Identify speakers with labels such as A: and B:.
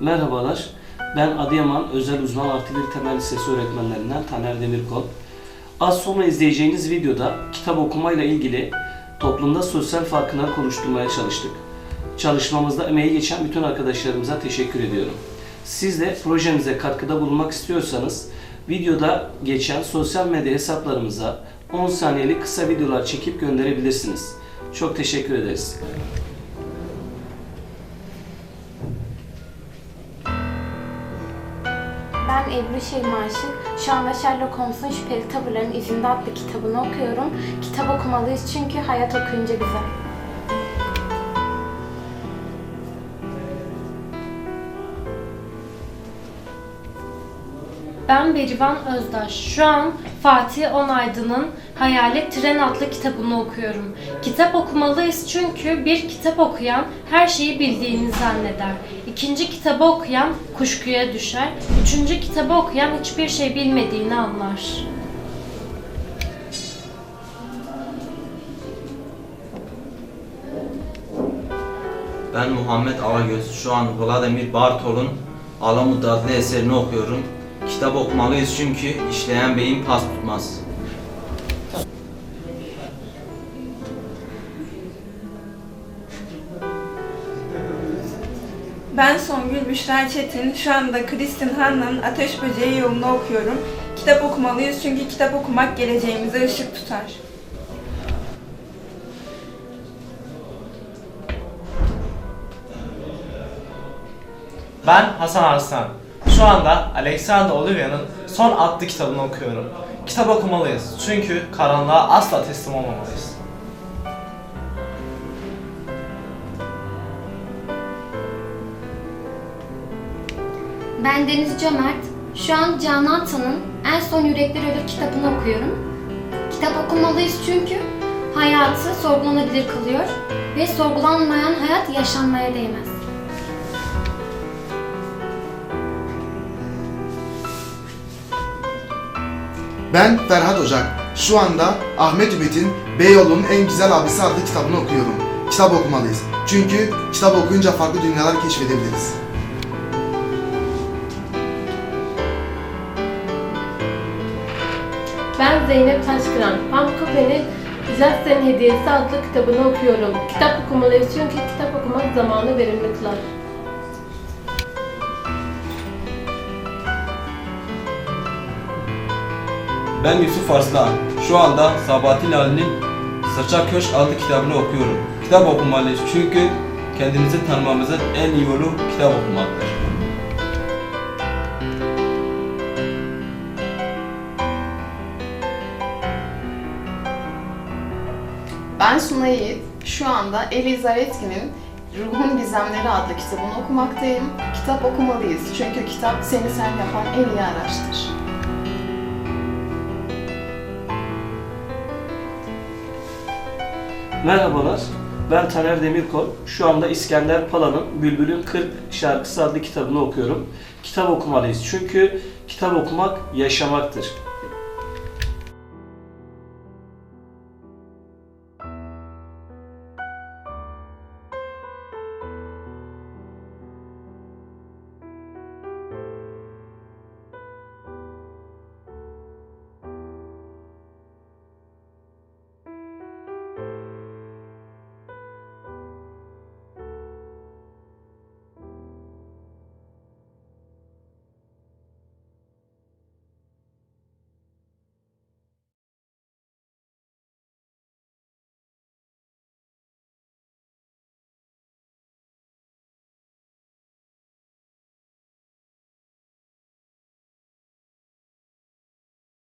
A: Merhabalar, ben Adıyaman Özel Uzman Artı Bir Temel Lisesi öğretmenlerinden Taner Demirkol. Az sonra izleyeceğiniz videoda kitap okumayla ilgili toplumda sosyal farkını konuşturmaya çalıştık. Çalışmamızda emeği geçen bütün arkadaşlarımıza teşekkür ediyorum. Siz de projemize katkıda bulunmak istiyorsanız videoda geçen sosyal medya hesaplarımıza 10 saniyelik kısa videolar çekip gönderebilirsiniz. Çok teşekkür ederiz.
B: Ben Ebru Şeyma Aşık. Şu anda Sherlock Holmes'un Şüpheli Tavırların İzinde adlı kitabını okuyorum. Kitap okumalıyız çünkü hayat okuyunca güzel.
C: Ben Berivan Özdaş. Şu an Fatih Onaydın'ın Hayalet Tren adlı kitabını okuyorum. Kitap okumalıyız çünkü bir kitap okuyan her şeyi bildiğini zanneder. İkinci kitabı okuyan kuşkuya düşer. Üçüncü kitabı okuyan hiçbir şey bilmediğini anlar.
D: Ben Muhammed Alagöz. Şu an Vladimir Bartol'un Alamut adlı eserini okuyorum. Kitap okumalıyız çünkü işleyen beyin pas tutmaz.
E: Ben Songül Büşra Çetin. Şu anda Kristin Hanna'nın Ateş Böceği yolunu okuyorum. Kitap okumalıyız çünkü kitap okumak geleceğimize ışık tutar.
F: Ben Hasan Arslan. Şu anda Alexander Olivia'nın Son adlı kitabını okuyorum. Kitap okumalıyız çünkü karanlığa asla teslim olmamalıyız.
B: Ben Deniz Cömert. Şu an Canan Atan'ın En Son Yürekler Ölür kitabını okuyorum. Kitap okumalıyız çünkü hayatı sorgulanabilir kılıyor ve sorgulanmayan hayat yaşanmaya değmez.
G: Ben Ferhat Ocak. Şu anda Ahmet Ümit'in Beyoğlu'nun en güzel abisi adlı kitabını okuyorum. Kitap okumalıyız. Çünkü kitap okuyunca farklı dünyalar keşfedebiliriz.
H: Ben Zeynep Taşkıran. Pamuk Kafe'nin Üniversitenin Hediyesi adlı kitabını okuyorum. Kitap okumalıyız çünkü kitap okumak zamanı verimli kılar.
I: Ben Yusuf Arslan. Şu anda Sabahattin Ali'nin Sırça Köşk adlı kitabını okuyorum. Kitap okumalıyız çünkü kendimizi tanımamızın en iyi yolu kitap okumaktır.
J: Ben Suna Yiğit. Şu anda Eliza Retkin'in Ruhun Gizemleri adlı kitabını okumaktayım. Kitap okumalıyız çünkü kitap seni sen yapan en iyi araçtır.
A: Merhabalar, ben Taner Demirkol. Şu anda İskender Pala'nın Bülbül'ün 40 şarkısı adlı kitabını okuyorum. Kitap okumalıyız çünkü kitap okumak yaşamaktır.